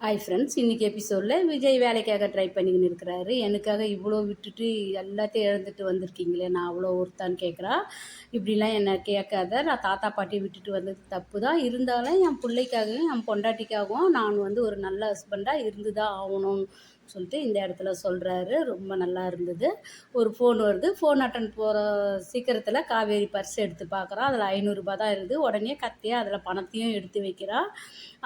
Hi friends இன்றைக்கி எபிசோடில் விஜய் வேலைக்காக ட்ரை பண்ணிக்கின்னு இருக்கிறாரு. எனக்காக இவ்வளோ விட்டுட்டு எல்லாத்தையும் இழந்துட்டு வந்திருக்கீங்களே நான் அவ்வளோ ஒருத்தான்னு கேட்குறா இப்படிலாம் என்னை கேட்காத நான் தாத்தா பாட்டி விட்டுட்டு வந்தது தப்பு தான் இருந்தாலும் என் பிள்ளைக்காகவும் என் பொண்டாட்டிக்காகவும் நான் வந்து ஒரு நல்ல ஹஸ்பண்டாக இருந்து தான் ஆகணும். சொல்லிட்டு இந்த இடத்துல சொல்கிறாரு ரொம்ப நல்லா இருந்தது. ஒரு ஃபோன் வருது. ஃபோன் அட்டன் போகிற சீக்கிரத்தில் காவேரி பர்ஸ் எடுத்து பார்க்குறான் அதில் ஐநூறுரூபா தான் இருக்குது. உடனே கத்தியாக அதில் பணத்தையும் எடுத்து வைக்கிறான்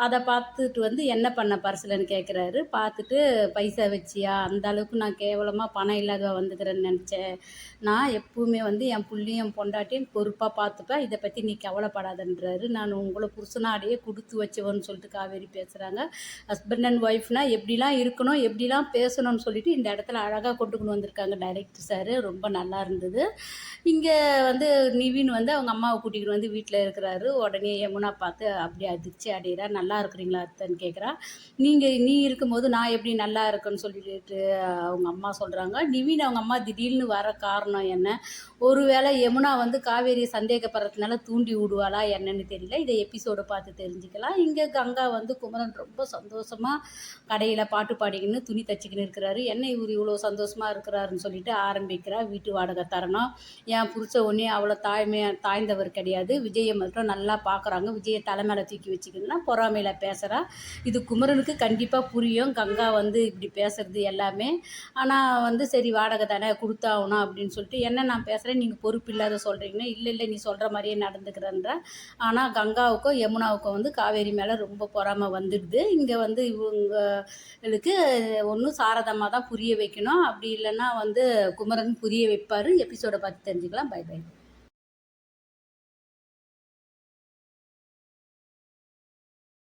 அதை பார்த்துட்டு வந்து என்ன பண்ண பர்சலன்னு கேட்குறாரு பார்த்துட்டு பைசா வச்சியா? அந்த அளவுக்கு நான் கேவலமாக பணம் இல்லாத வந்துக்கிறேன்னு நினச்சேன். நான் எப்பவுமே வந்து என் புள்ளியும் என் பொண்டாட்டியும் பொறுப்பாக பார்த்துப்பேன். இதை பற்றி நீ கவலைப்படாதன்றாரு. நான் உங்களை புருஷனாடையே கொடுத்து வச்சவன்னு சொல்லிட்டு காவேரி பேசுகிறாங்க ஹஸ்பண்ட் அண்ட் ஒய்ஃப்னால் எப்படிலாம் இருக்கணும் எப்படிலாம் பேசணும்னு சொல்லிட்டு இந்த இடத்துல அழகாக கொண்டு கொண்டு வந்திருக்காங்க டைரக்டர் சார் ரொம்ப நல்லா இருந்தது. இங்கே வந்து நிவின் வந்து அவங்க அம்மாவை கூட்டிகிட்டு வந்து வீட்டில் இருக்கிறாரு. உடனே யமுனா பார்த்து அப்படியே அதிர்ச்சி அடையிறா. நல்லா இருக்கிறீங்களா அத்தைன்னு கேட்குறா நீங்கள் நீ இருக்கும்போது நான் எப்படி நல்லா இருக்குன்னு சொல்லிட்டு அவங்க அம்மா சொல்கிறாங்க நிவின் அவங்க அம்மா திடீர்னு வர காரணம் என்ன? ஒருவேளை யமுனா வந்து காவேரி சந்தேகப்படுறதுனால தூண்டி விடுவாளா என்னன்னு தெரியல. இதை எபிசோடை பார்த்து தெரிஞ்சுக்கலாம். இங்கே கங்கா வந்து குமரன் ரொம்ப சந்தோஷமாக கடையில் பாட்டு பாடிக்கின்னு துணி தச்சுக்கின்னு இருக்கிறாரு. என்ன இவர் இவ்வளோ சந்தோஷமாக இருக்கிறாருன்னு சொல்லிட்டு ஆரம்பிக்கிறா. வீட்டு வாடகை தரணும். என் பிடிச்ச ஒன்றே அவ்வளோ தாய்மையாக தாய்ந்தவர் கிடையாது. விஜயை மட்டும் நல்லா பார்க்குறாங்க விஜயை தலைமையில தூக்கி வச்சுக்கணும்னா பொறாமையில் பேசுகிறா இது குமரனுக்கு கண்டிப்பாக புரியும். கங்கா வந்து இப்படி பேசுறது எல்லாமே. ஆனால் வந்து சரி வாடகை தானே கொடுத்தாகணும் அப்படின்னு சொல்லிட்டு என்ன நான் பேசுகிறேன் நீங்கள் பொறுப்பு இல்லாத சொல்கிறீங்கன்னா இல்லை இல்லை நீ சொல்கிற மாதிரியே நடந்துக்கிறன்ற. ஆனால் கங்காவுக்கும் யமுனாவுக்கும் வந்து காவேரி மேலே ரொம்ப பொறாமை வந்துடுது. இங்கே வந்து இவங்களுக்கு ஒன்றும் சாரதமாக தான் புரிய வைக்கணும். அப்படி இல்லைன்னா வந்து குமரன் புரிய வைப்பார். எபிசோடை பார்த்து தெரிஞ்சுக்கலாம். By by